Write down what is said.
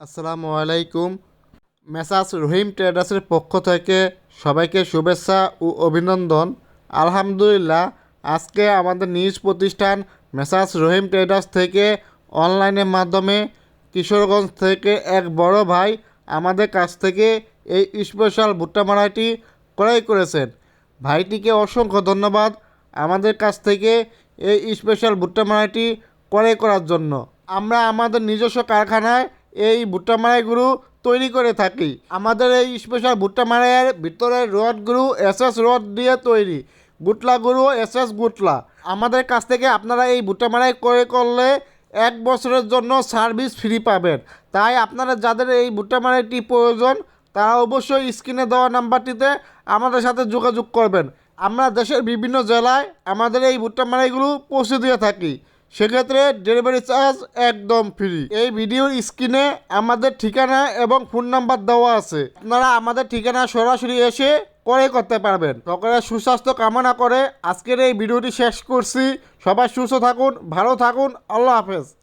আসসালামু আলাইকুম। মেসাস রহিম ট্রেডার্সের পক্ষ থেকে সবাইকে শুভেচ্ছা ও অভিনন্দন। আলহামদুলিল্লাহ, আজকে আমাদের নিজ প্রতিষ্ঠান মেসাস রহিম ট্রেডার্স থেকে অনলাইনের মাধ্যমে কিশোরগঞ্জ থেকে এক বড় ভাই আমাদের কাছ থেকে এই স্পেশাল ভুট্টা মারাইটি ক্রয় করেছেন। ভাইটিকে অসংখ্য ধন্যবাদ আমাদের কাছ থেকে এই স্পেশাল ভুট্টা মারাইটি ক্রয় করার জন্য। আমরা আমাদের নিজস্ব কারখানায় এই ভুট্টা মারাইগুলো তৈরি করে থাকি। আমাদের এই স্পেশাল ভুট্টা মারাইয়ের ভিতরের রডগুলো এস এস রড দিয়ে তৈরি। গুটলাগুলো এস এস গুটলা। আমাদের কাছ থেকে আপনারা এই ভুট্টা মারাই ক্রয় করলে এক বছরের জন্য সার্ভিস ফ্রি পাবেন। তাই আপনারা যাদের এই ভুট্টা মারাইটি প্রয়োজন, তারা অবশ্যই স্ক্রিনে দেওয়া নাম্বারটিতে আমাদের সাথে যোগাযোগ করবেন। আমরা দেশের বিভিন্ন জেলায় আমাদের এই ভুট্টা মারাইগুলো পৌঁছে দিয়ে থাকি। সেক্ষেত্রে ডেলিভারি চার্জ একদম ফ্রি এই ভিডিওর স্ক্রিনে আমাদের ঠিকানা এবং ফোন নাম্বার দেওয়া আছে। আপনারা আমাদের ঠিকানা সরাসরি এসে করে করতে পারবেন। সকলের সুস্বাস্থ্য কামনা করে আজকের এই ভিডিওটি শেষ করছি। সবাই সুস্থ থাকুন, ভালো থাকুন, আল্লাহ হাফেজ।